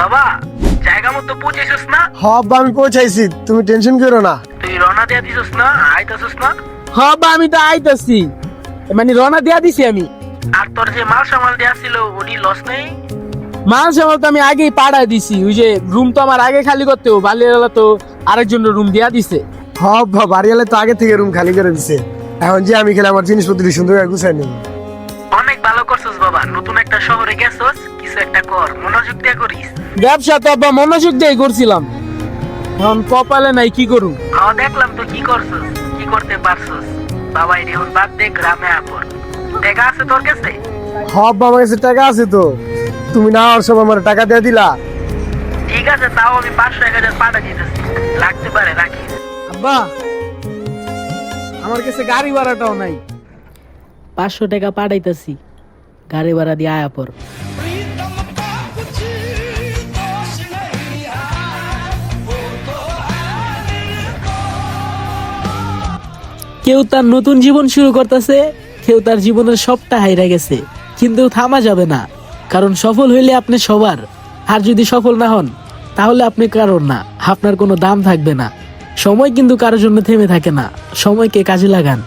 বাবা জায়গা মতো পৌঁছেছিস না? হ্যাঁ আব্বা আমি পৌঁছাইছি। তুমি টেনশন করো না। তুই রওনা দিয়া দিছিস না? আইতাছিস না? হ্যাঁ বা আমি তো আইতাছি। মানে রওনা দিয়া দিছি আমি। আর তোর যে মাল সামাল দেয়া ছিল ওটি লস নেই? মাল সামাল তো আমি আগেই পাড়ায় দিছি। ওই যে রুম তো আমার আগে খালি করতে হবে বালিয়ালা তো আরেকজন রুম দিয়া দিছে। হ্যাঁ আব্বা বাড়িয়ালে তো আগে থেকে রুম খালি করে দিছে। এখন যে আমি খেলে আমার জিনিসপত্র সুন্দর করে গুছাই নেব। অনেক ভালো করছিস বাবা নতুন একটা শহরে গেছস কিছু একটা কর মনোযোগ দিয়ে করিস। ব্যবসা তো আব্বা মনোযোগ দিয়ে করছিলাম। এখন কপালে নাই কি হ্যাঁ দেখলাম তো কি করছস কি করতে পারছস। বাবা এটি এখন বাদ দে গ্রামে আপর টাকা আছে তোর কাছে? হ্যাঁ আব্বা আমার কাছে টাকা আছে তো। তুমি না হওয়ার সব আমার টাকা দিয়ে দিলা। ঠিক আছে তাও আমি পাঁচশো এক হাজার পাঠা দিতেছি। লাগতে পারে রাখি। আব্বা আমার কাছে গাড়ি ভাড়াটাও নাই। পাঁচশো টাকা পাঠাইতেছি। গাড়ি ভাড়া দিয়ে আয়া পর। কেউ তার নতুন জীবন শুরু করতেছে, কেউ তার জীবনের সবটা হাইরা গেছে, কিন্তু থামা যাবে না, কারণ সফল হইলে আপনি সবার, আর যদি সফল না হন, তাহলে আপনি কারোর না, আপনার কোনো দাম থাকবে না, সময় কিন্তু কারোর জন্য থেমে থাকে না, সময়কে কাজে লাগান।